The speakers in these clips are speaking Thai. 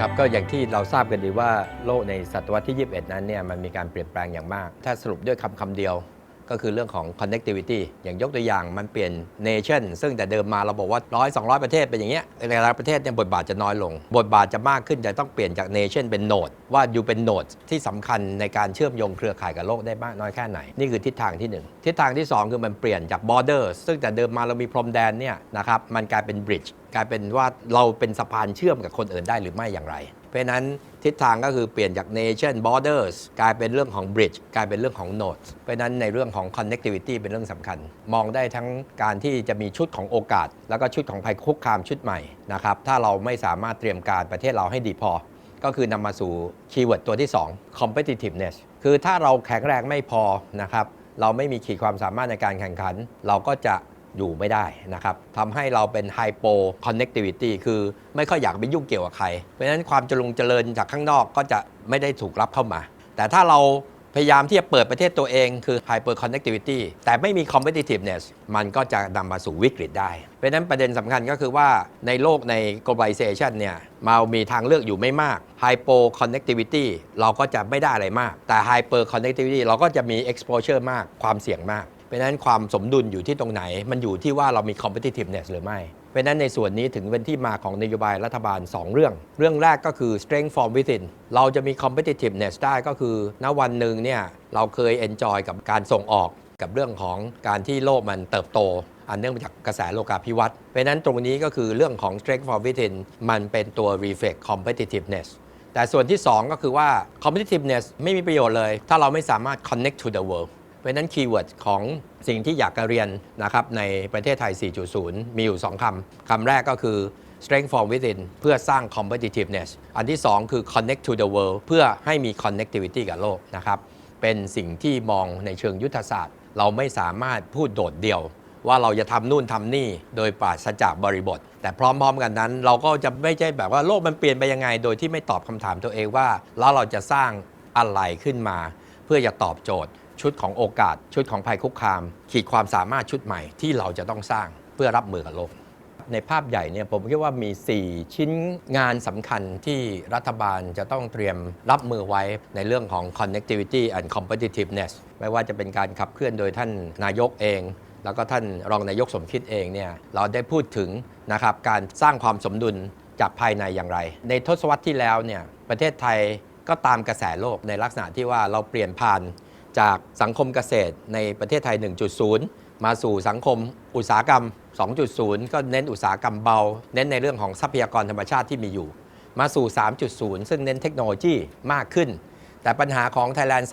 ครับก็อย่างที่เราทราบกันดีว่าโลกในศตวรรษที่ 21 นั้นเนี่ยมันมีการเปลี่ยนแปลงอย่างมาก ถ้าสรุปด้วยคำคำเดียว ก็คือเรื่องของ connectivity อย่างยกตัวอย่างมันเปลี่ยน nation ซึ่งแต่เดิมมาเราบอกว่า 100 200 ประเทศเป็นอย่างเงี้ยในหลายประเทศเนี่ยบทบาทจะน้อยลง บทบาทจะมากขึ้นจะต้องเปลี่ยนจาก nation เป็น node ว่าอยู่เป็น node ที่สำคัญในการเชื่อมโยงเครือข่ายกับโลกได้มากน้อยแค่ไหน นี่คือทิศทางที่หนึ่งทิศทางที่สองคือมันเปลี่ยนจาก border ซึ่งแต่เดิมมาเรามีพรมแดนเนี่ยนะครับมันกลายเป็น bridge กลายเป็นว่าเราเป็นสะพานเชื่อมกับคนอื่นได้หรือไม่อย่างไร เพราะนั้นทิศทางก็คือเปลี่ยนจาก nation borders กลายเป็นเรื่องของ bridge กลายเป็นเรื่องของ nodes เพราะฉะนั้นในเรื่องของ connectivity เป็นเรื่องสำคัญ มองได้ทั้งการที่จะมีชุดของโอกาส แล้วก็ชุดของภัยคุกคามชุดใหม่นะครับถ้าเราไม่สามารถเตรียมการประเทศเราให้ดีพอ ก็คือนำมาสู่คีย์เวิร์ดตัวที่ 2 competitiveness คือถ้าเราแข็งแรงไม่พอนะครับเราไม่มีขีดความสามารถในการแข่งขัน เราก็จะ อยู่ไม่ได้นะครับทำให้เราเป็น hypo connectivity คือไม่ค่อยอยากไปยุ่งเกี่ยวกับใคร เพราะฉะนั้นความเจริญเจริญจากข้างนอกก็จะไม่ได้ถูกรับเข้ามา แต่ถ้าเราพยายามที่จะเปิดประเทศตัวเองคือ hyper connectivity แต่ไม่มี competitiveness มันก็จะนำมาสู่วิกฤตได้ เพราะฉะนั้นประเด็นสำคัญก็คือว่าในโลกใน globalization เนี่ยมามีทางเลือกอยู่ไม่มาก hypo connectivity เราก็จะไม่ได้อะไรมาก แต่ hyper connectivity เราก็จะมี exposure มากความเสี่ยงมาก เพราะฉะนั้นความสมดุลอยู่ที่ตรงไหน มันอยู่ที่ว่าเรามี competitiveness หรือไม่ เพราะฉะนั้นในส่วนนี้ถึงเป็นที่มาของนโยบายรัฐบาล 2 เรื่อง เรื่องแรกก็คือ strength from within เราจะมี competitiveness ได้ก็คือ ณวันหนึ่งเนี่ยเราเคย enjoy กับการส่งออกกับเรื่องของการที่โลกมันเติบโต อันเนื่องมาจากกระแสโลกาภิวัตน์เพราะฉะนั้นตรงนี้ก็คือเรื่องของ strength from within มันเป็นตัว reflect competitiveness แต่ส่วนที่ 2 ก็คือว่า competitiveness ไม่มีประโยชน์เลย ถ้าเราไม่สามารถ connect to the world เพราะนั้นคีย์เวิร์ดของสิ่งที่อยากจะเรียนนะครับในประเทศไทย 4.0 มีอยู่ 2คำคำแรกก็คือ strength from within เพื่อสร้าง competitiveness อันที่ 2 คือ connect to the world เพื่อให้มี connectivity กับโลกนะครับ เป็นสิ่งที่มองในเชิงยุทธศาสตร์ เราไม่สามารถพูดโดดเดี่ยว ว่าเราจะทำนู่นทำนี่ โดยปราศจากบริบท แต่พร้อมๆกันนั้น เราก็จะไม่ใช่แบบว่าโลกมันเปลี่ยนไปยังไง โดยที่ไม่ตอบคำถามตัวเองว่า แล้วเราจะสร้างอะไรขึ้นมา เพื่อจะตอบโจทย์ ชุดของโอกาส ชุดของภัยคุกคาม ขีดความสามารถชุดใหม่ที่เราจะต้องสร้างเพื่อรับมือกับโลก ในภาพใหญ่เนี่ยผมคิดว่ามี 4 ชิ้นงานสำคัญที่รัฐบาลจะต้องเตรียมรับมือไว้ในเรื่องของ connectivity and competitiveness ไม่ว่าจะเป็นการขับเคลื่อนโดยท่านนายกเองแล้วก็ท่านรองนายกสมคิดเองเนี่ยเราได้พูดถึงนะครับการสร้างความสมดุลจากภายในอย่างไร ในทศวรรษที่แล้วเนี่ยประเทศไทยก็ตามกระแสโลกในลักษณะที่ว่าเราเปลี่ยนผ่าน จากสังคมเกษตรในประเทศไทย 1.0 มาสู่สังคมอุตสาหกรรม 2.0 ก็เน้นอุตสาหกรรมเบา เน้นในเรื่องของทรัพยากรธรรมชาติที่มีอยู่ มาสู่ 3.0 ซึ่งเน้นเทคโนโลยีมากขึ้น แต่ปัญหาของ Thailand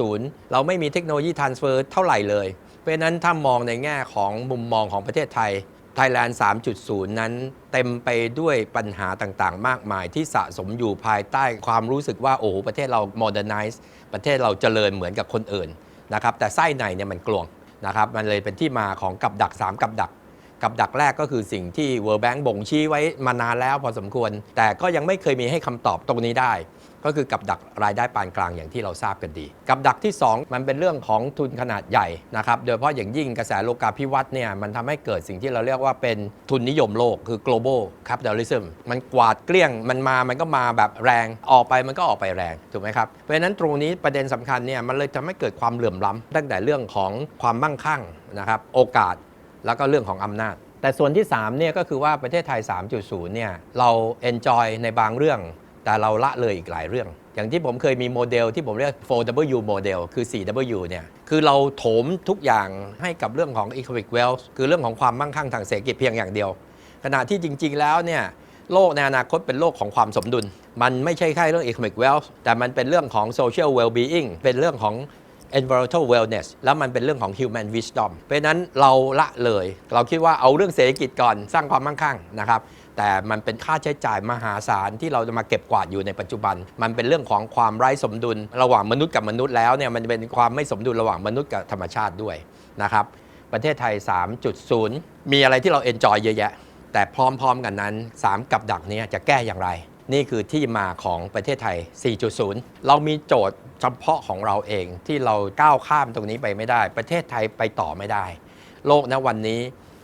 3.0 เราไม่มีเทคโนโลยีทรานสเฟอร์เท่าไหร่เลย เพราะฉะนั้นถ้ามองในแง่ของมุมมองของประเทศไทย Thailand 3.0 นั้นเต็มไปด้วยปัญหาต่างๆ มากมายที่สะสมอยู่ภายใต้ความรู้สึกว่า โอ้โห ประเทศเรา modernize ประเทศเราเจริญเหมือนกับคนอื่นนะครับแต่ไส้ในเนี่ยมันกลวงนะครับมันเลยเป็นที่มาของกับดัก 3 กับดัก กับดักแรกก็คือสิ่งที่ World Bank บ่งชี้ไว้มานานแล้วพอสมควร แต่ก็ยังไม่เคยมีให้คำตอบตรงนี้ได้ ก็คือกับดักรายได้ปานกลางอย่างที่เราทราบกันดี กับดักที่ 2 มันเป็นเรื่องของทุนขนาดใหญ่นะครับโดยเฉพาะอย่างยิ่งกระแสโลกาภิวัตน์เนี่ยมันทำให้เกิดสิ่งที่เราเรียกว่าเป็นทุนนิยมโลกคือ global capitalism มันกวาดเกลี้ยงมันมามันก็มาแบบแรงออกไปมันก็ออกไปแรงถูกไหมครับเพราะฉะนั้นตรงนี้ประเด็นสำคัญเนี่ยมันเลยทำให้เกิดความเหลื่อมล้ำตั้งแต่เรื่องของความมั่งคั่งนะครับโอกาสแล้วก็เรื่องของอำนาจแต่ส่วนที่3เนี่ยก็คือว่าประเทศไทย 3.0เนี่ยเรา enjoy ในบางเรื่อง แต่เราละเลยอีกหลายเรื่อง อย่างที่ผมเคยมีโมเดลที่ผมเรียก 4W โมเดลคือ 4W เนี่ยคือเราโถมทุกอย่างให้กับเรื่องของ economic wealth คือเรื่องของความมั่งคั่งทางเศรษฐกิจเพียงอย่างเดียว ขณะที่จริง ๆ แล้วเนี่ยโลกในอนาคตเป็นโลกของความสมดุล มันไม่ใช่แค่เรื่อง economic wealth แต่มันเป็นเรื่องของ social well-being เป็นเรื่องของ environmental wellness แล้วมันเป็นเรื่องของ human wisdom เพราะฉะนั้นเราละเลย เราคิดว่าเอาเรื่องเศรษฐกิจก่อนสร้างความมั่งคั่งนะครับ แต่มันเป็นค่าใช้จ่ายมหาศาลที่เราจะมาเก็บกวาดอยู่ในปัจจุบัน มันเป็นเรื่องของความไร้สมดุล ระหว่างมนุษย์กับมนุษย์แล้วเนี่ยมันเป็นความไม่สมดุลระหว่างมนุษย์กับธรรมชาติด้วยนะครับประเทศไทย 3.0 มีอะไรที่เราเอนจอยเยอะแยะ แต่พร้อมๆกันนั้น 3 กับดักนี้จะแก้อย่างไร นี่คือที่มาของประเทศไทย 4.0 เรามีโจทย์เฉพาะของเราเองที่เราก้าวข้ามตรงนี้ไปไม่ได้ ประเทศไทยไปต่อไม่ได้ โลกณวันนี้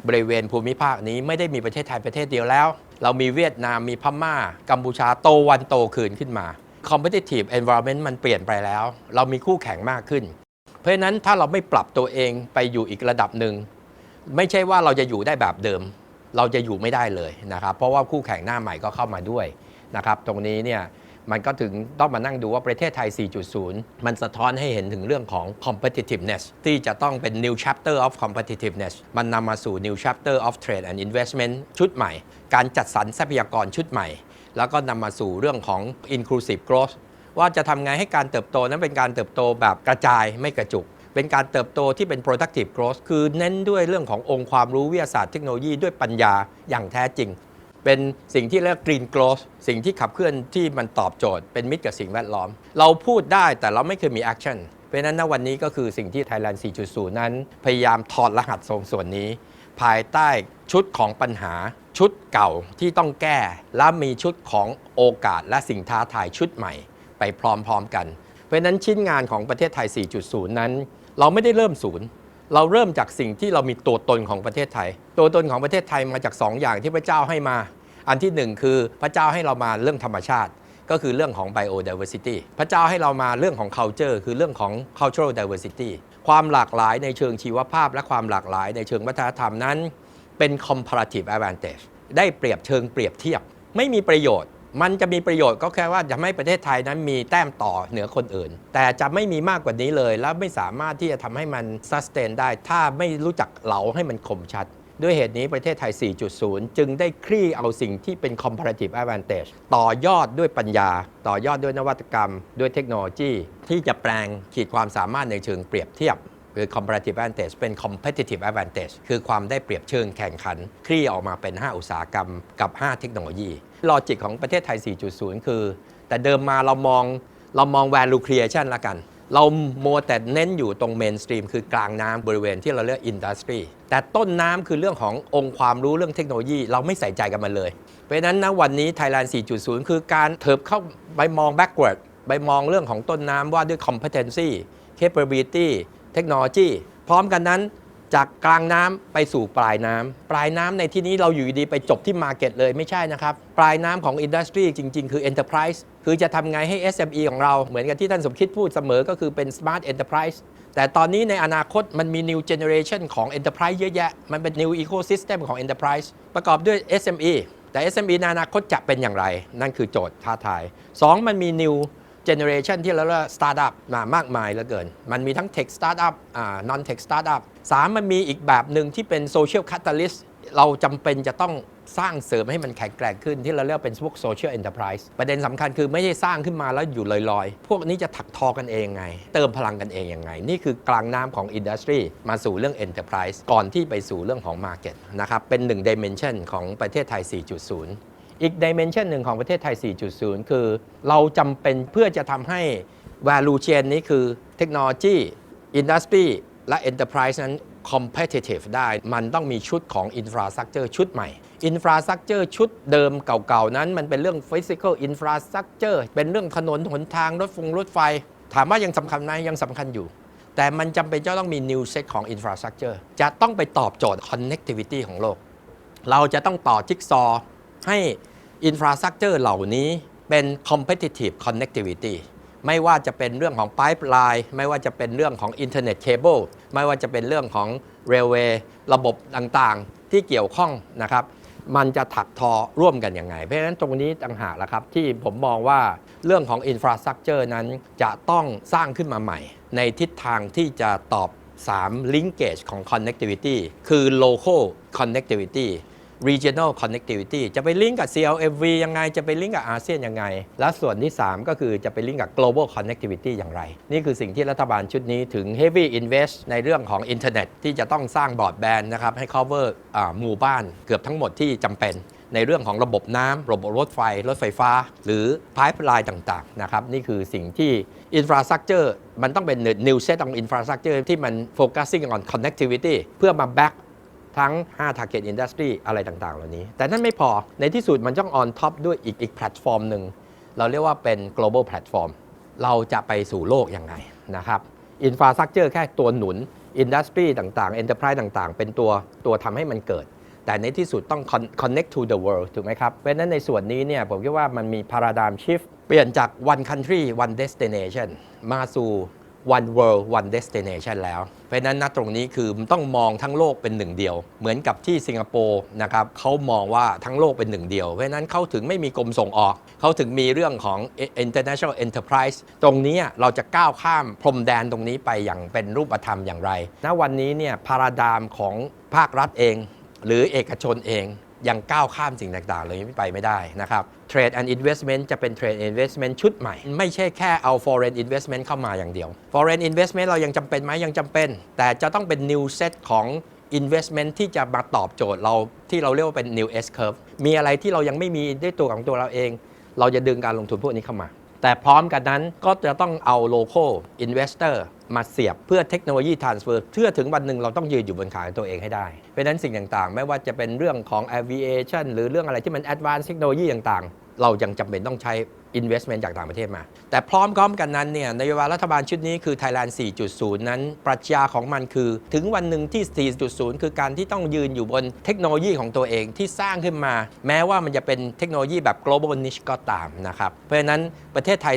บริเวณภูมิภาคนี้ไม่ได้มีประเทศไทยประเทศเดียวแล้ว เรามีเวียดนามมีพม่า กัมพูชาโตวันโตคืนขึ้นมา competitive environment มันเปลี่ยนไปแล้ว เรามีคู่แข่งมากขึ้น เพราะนั้นถ้าเราไม่ปรับตัวเองไปอยู่อีกระดับหนึ่ง ไม่ใช่ว่าเราจะอยู่ได้แบบเดิม เราจะอยู่ไม่ได้เลยนะครับ เพราะว่าคู่แข่งหน้าใหม่ก็เข้ามาด้วยนะครับ ตรงนี้เนี่ย มันก็ถึงต้องมานั่งดูว่าประเทศไทย 4.0 มันสะท้อนให้เห็นถึงเรื่องของ competitiveness ที่จะต้องเป็น new chapter of competitiveness มันนำมาสู่ new chapter of trade and investment ชุดใหม่ การจัดสรรทรัพยากรชุดใหม่ แล้วก็นำมาสู่เรื่องของ inclusive growth ว่าจะทำไงให้การเติบโตนั้นเป็นการเติบโตแบบกระจายไม่กระจุกเป็นการเติบโตที่เป็น productive growth คือเน้นด้วยเรื่องขององค์ความรู้วิทยาศาสตร์เทคโนโลยีด้วยปัญญาอย่างแท้จริง เป็นสิ่งที่เรียก green growth สิ่งที่ขับเคลื่อนที่มันตอบโจทย์เป็นมิตรกับสิ่งแวดล้อม เราพูดได้แต่เราไม่เคยมี action เพราะนั้นณวันนี้ก็คือสิ่งที่ Thailand 4.0 นั้น พยายามถอดรหัสทรงส่วนนี้ ภายใต้ชุดของปัญหาชุดเก่าที่ต้องแก้ และมีชุดของโอกาสและสิ่งท้าทายชุดใหม่ ไปพร้อมๆกัน เพราะนั้นชิ้นงานของประเทศไทย 4.0 นั้น เราไม่ได้เริ่มศูนย์ เราเริ่มจากสิ่งที่เรามีตัวตนของประเทศไทย ตัวตนของประเทศไทยมาจาก 2 อย่างที่พระเจ้าให้มา อันที่ 1 คือพระเจ้าให้เรามาเรื่องธรรมชาติ ก็คือเรื่องของ biodiversity พระเจ้าให้เรามาเรื่องของ culture คือเรื่องของ cultural diversity ความหลากหลายในเชิงชีวภาพ และความหลากหลายในเชิงวัฒนธรรมนั้น เป็น comparative advantage ได้เปรียบเชิงเปรียบเทียบ ไม่มีประโยชน์ มันจะมีประโยชน์ก็แค่ว่าจะให้ประเทศไทยนั้นมีแต้มต่อเหนือคนอื่น แต่จะไม่มีมากกว่านี้เลย แล้วไม่สามารถที่จะทำให้มัน sustain ได้ ถ้าไม่รู้จักเหลาให้มันคมชัด ด้วยเหตุนี้ประเทศไทย 4.0 จึงได้คลี่เอาสิ่งที่เป็น comparative advantage ต่อยอดด้วยปัญญา ต่อยอดด้วยนวัตกรรม ด้วยเทคโนโลยี ที่จะแปลงขีดความสามารถในเชิงเปรียบเทียบ คือ comparative advantage เป็น competitive advantage คือความได้เปรียบเชิงแข่งขัน คลี่ออกมาเป็น 5 อุตสาหกรรมกับ 5 เทคโนโลยีลอจิกของประเทศไทย 4.0 คือ แต่เดิมมาเรามองเรามอง value creation ละกันเราโมแต่เน้นอยู่ตรง mainstream คือกลางน้ำบริเวณที่เราเรียก industry แต่ต้นน้ำคือเรื่องขององค์ความรู้เรื่องเทคโนโลยี เราไม่ใส่ใจกันมันเลย เพราะฉะนั้นนะวันนี้ Thailand 4.0 คือการเถิบเข้าไปมอง backward ไปมองเรื่องของต้นน้ำว่าด้วย competency capability เทคโนโลยี พร้อมกันนั้น จากกลางน้ำไปสู่ปลายน้ำปลายน้ำในที่นี้เราอยู่ดีๆไปจบที่ Market เลยไม่ใช่นะครับ ปลายน้ำของ Industry จริง ๆ คือ Enterprise คือจะทำไงให้ SME ของเราเหมือนกับที่ท่านสมคิดพูดเสมอก็คือเป็น Smart Enterprise แต่ตอนนี้ในอนาคตมันมี new generation ของ Enterprise เยอะแยะ มันเป็น new ecosystem ของ Enterprise ประกอบด้วย SME แต่ SME ในอนาคตจะเป็นอย่างไร นั่นคือโจทย์ท้าทาย 2 มันมี new generation ที่เราเรียกว่า startup มามากมายเหลือเกิน มันมีทั้ง tech startup อ่า non tech startup สามมันมีอีกแบบหนึ่งที่เป็น social catalyst เราจำเป็นจะต้องสร้างเสริมให้มันแข็งแกร่งขึ้นที่เราเรียกเป็นพวก social enterprise ประเด็นสำคัญคือไม่ได้สร้างขึ้นมาแล้วอยู่ลอยๆ พวกนี้จะถักทอกันเองไง เติมพลังกันเองยังไง นี่คือกลางน้ำของ industry มาสู่เรื่อง enterprise ก่อนที่ไปสู่เรื่องของ market นะครับเป็นหนึ่ง dimension ของประเทศไทย 4.0 อีก dimension หนึ่งของประเทศไทย 4.0 คือ เราจำเป็นเพื่อจะทำให้ value chain นี้คือเทคโนโลยี industry และ enterprise นั้น competitive ได้ มันต้องมีชุดของ infrastructure ชุดใหม่ infrastructure ชุดเดิมเก่าๆ นั้น มันเป็นเรื่อง physical infrastructure เป็นเรื่องถนนหนทางรถฟงรถไฟ ถามว่ายังสำคัญไหมยังสำคัญอยู่ แต่มันจำเป็นจะต้องมี new set ของ infrastructure จะต้องไปตอบโจทย์ connectivity ของโลก เราจะต้องต่อจิ๊กซอ ให้อินฟราสตรักเจอร์เหล่านี้เป็น competitive connectivity ไม่ว่าจะเป็นเรื่องของ pipeline ไม่ว่าจะเป็นเรื่องของ internet cable ไม่ว่าจะเป็นเรื่องของ railway ระบบต่างๆ ที่เกี่ยวข้องนะครับ มันจะถักทอร่วมกันยังไง เพราะฉะนั้นตรงนี้ต่างหากละครับ ที่ผมมองว่าเรื่องของ infrastructure นั้นจะต้องสร้างขึ้นมาใหม่ ในทิศทางที่จะตอบ 3 linkage ของ connectivity คือ local connectivity regional connectivity จะไปลิงก์กับ CLMV ยังไง จะไปลิงก์กับอาเซียนยังไง และส่วนที่ 3 ก็คือจะไปลิงก์กับ global connectivity อย่างไร นี่คือสิ่งที่รัฐบาลชุดนี้ถึง heavy invest ในเรื่องของอินเทอร์เน็ตที่จะต้องสร้างบอรอดแบนด์นะครับให้ cover หมู่บ้านเกือบทั้งหมดที่จำเป็นในเรื่องของระบบน้ำระบบรถไฟ รถไฟฟ้า หรือ pipeline ต่างๆนะครับนี่คือสิ่งที่ infrastructure มันต้องเป็น new set of infrastructure ที่มัน focusing on connectivity เพื่อมา back ทั้ง 5 target industry อะไรต่างๆ เหล่านี้ แต่นั่นไม่พอในที่สุดมันต้อง on top ด้วยอีกอีกแพลตฟอร์มหนึ่ง เราเรียกว่าเป็น global platform เราจะไปสู่โลกยังไงนะครับ infrastructure แค่ตัวหนุน industry ต่างๆ enterprise ต่างๆ เป็นตัวตัวทำให้มันเกิด แต่ในที่สุดต้อง connect to the world ถูกไหมครับ เพราะฉะนั้นในส่วนนี้เนี่ยผมคิดว่ามันมี paradigm shift เปลี่ยนจาก one country one destination มาสู่ one world one destination แล้ว ราะนั้นณตรงนี้คือต้องมองทั้งโลกเป็นหนึ่งเดียว เหมือนกับที่สิงคโปร์นะครับเขามองว่าทั้งโลกเป็นหนึ่งเดียว เพราะฉะนั้นเขาถึงไม่มีกรมส่งออกเขาถึงมีเรื่องของ international enterprise ตรงนี้เราจะก้าวข้ามพรมแดนตรงนี้ไปอย่างเป็นรูปธรรมอย่างไรณวันนี้เนี่ยพาราดามของภาครัฐเอง หรือเอกชนเองยังก้าวข้ามสิ่งต่างๆเลยไปไม่ได้นะครับ Trade and Investment จะเป็น Trade Investment ชุดใหม่ ไม่ใช่แค่เอา Foreign Investment เข้ามาอย่างเดียว Foreign Investment เรายังจำเป็นไหมยังจำเป็น แต่จะต้องเป็น New Set ของ Investment ที่จะมาตอบโจทย์เราที่เราเรียกว่าเป็น New S Curve มีอะไรที่เรายังไม่มีด้วยตัวของตัวเราเอง เราจะดึงการลงทุนพวกนี้เข้ามา แต่พร้อมกันนั้นก็จะต้องเอา local investor มาเสียบเพื่อเทคโนโลยี transfer เพื่อถึงวันหนึ่งเราต้องยืนอยู่บนขาของตัวเองให้ได้ เพราะฉะนั้นสิ่งต่างๆ ไม่ว่าจะเป็นเรื่องของ aviation หรือเรื่องอะไรที่มัน advanced เทคโนโลยีต่างๆ เรายังจำเป็นต้องใช้ investment จากต่างประเทศมา แต่พร้อมพร้อมกันนั้นเนี่ยนโยบายรัฐบาลชุดนี้คือ Thailand 4.0 นั้น ปรัชญาของมันคือ ถึงวันหนึ่งที่ 4.0 คือการที่ต้องยืนอยู่บนเทคโนโลยีของตัวเองที่สร้างขึ้นมา แม้ว่ามันจะเป็นเทคโนโลยีแบบ global niche ก็ตามนะครับ เพราะฉะนั้นประเทศไทย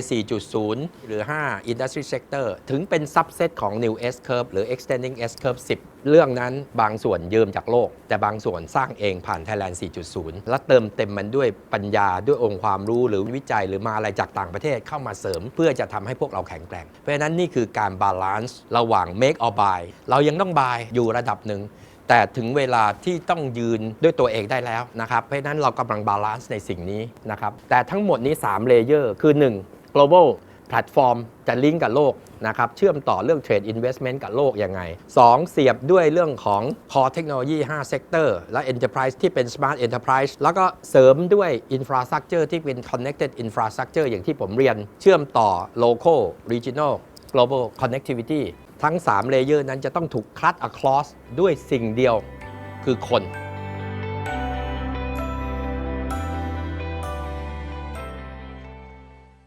4.0 หรือ 5 industry sector ถึงเป็น subset ของ new S curve หรือ extending S curve 10 เรื่องนั้นบางส่วนยืมจากโลก แต่บางส่วนสร้างเองผ่าน Thailand 4.0 และเติมเต็มมันด้วยปัญญาด้วยองค์ความรู้หรือวิจัยหรือมาอะไรจากต่างประเทศเข้ามาเสริม เพื่อจะทำให้พวกเราแข็งแกร่ง เพราะฉะนั้นนี่คือการบาลานซ์ระหว่าง make or buy เรายังต้อง buy อยู่ระดับหนึ่งแต่ถึงเวลาที่ต้องยืนด้วยตัวเองได้แล้วนะครับ เพราะฉะนั้นเรากำลังบาลานซ์ในสิ่งนี้นะครับ แต่ทั้งหมดนี้ 3 เลเยอร์ คือ 1 global แพลตฟอร์มจะลิงก์กับโลกนะครับเชื่อมต่อเรื่องเทรดอินเวสเมนต์กับโลกยังไง 2. เสียบด้วยเรื่องของ Core Technology 5 Sector และ Enterprise ที่เป็น Smart Enterprise แล้วก็เสริมด้วย Infrastructure ที่เป็น Connected Infrastructure อย่างที่ผมเรียน เชื่อมต่อ Local Regional Global Connectivity ทั้ง 3 เลเยอร์นั้นจะต้องถูก cut across ด้วยสิ่งเดียวคือคน